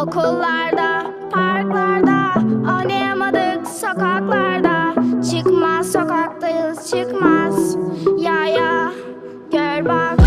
Okullarda, parklarda, oynayamadık sokaklarda. Çıkmaz sokaktayız çıkmaz. Ya ya gör bak.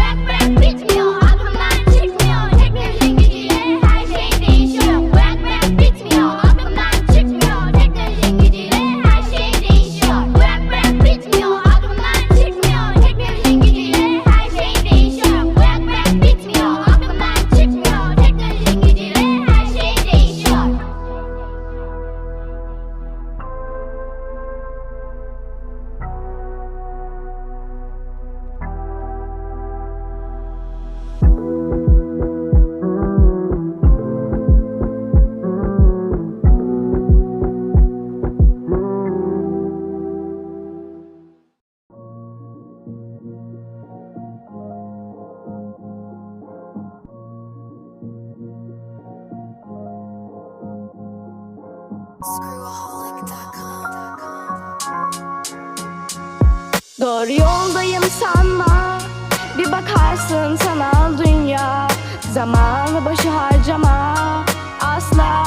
Doğru yoldayım sanma. Bir bakarsın sanal dünya. Zamanı boşu harcama. Asla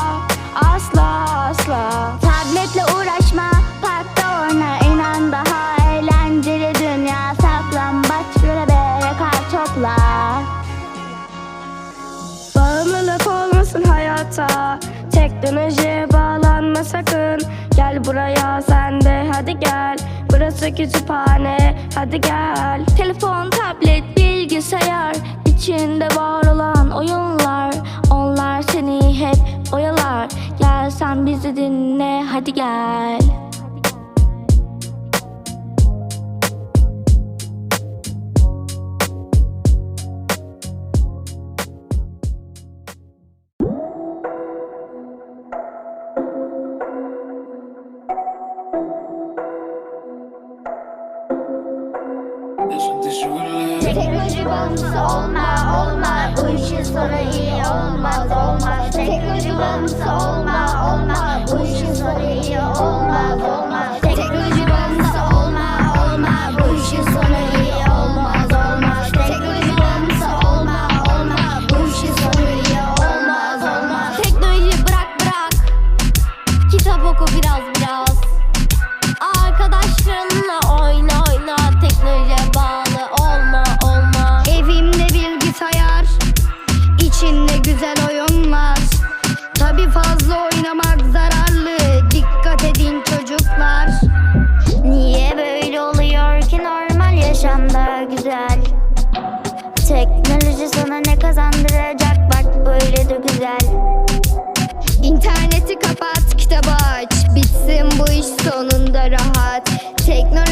asla asla. Tabletle uğraşma, parkta oyna inan daha eğlenceli dünya. Saklambaç göre kar topla Bağımlılık olmasın hayata. Teknolojiye sakın. Gel buraya sen de. Hadi gel. Burası kütüphane. Hadi gel. Telefon, tablet, bilgisayar. İçinde var olan oyunlar. Onlar seni hep oyalar. Gel sen bizi dinle. Hadi gel Teknoloji bağımlısı olma, olma. Bu işin sonu iyi olmaz, olmaz. Teknoloji bağımlısı olma, olma. Bu işin sonu iyi olmaz, olmaz sana ne kazandıracak? Bak böyle de güzel. İnterneti kapat kitabı aç. Bitsin bu iş sonunda rahat. Kalma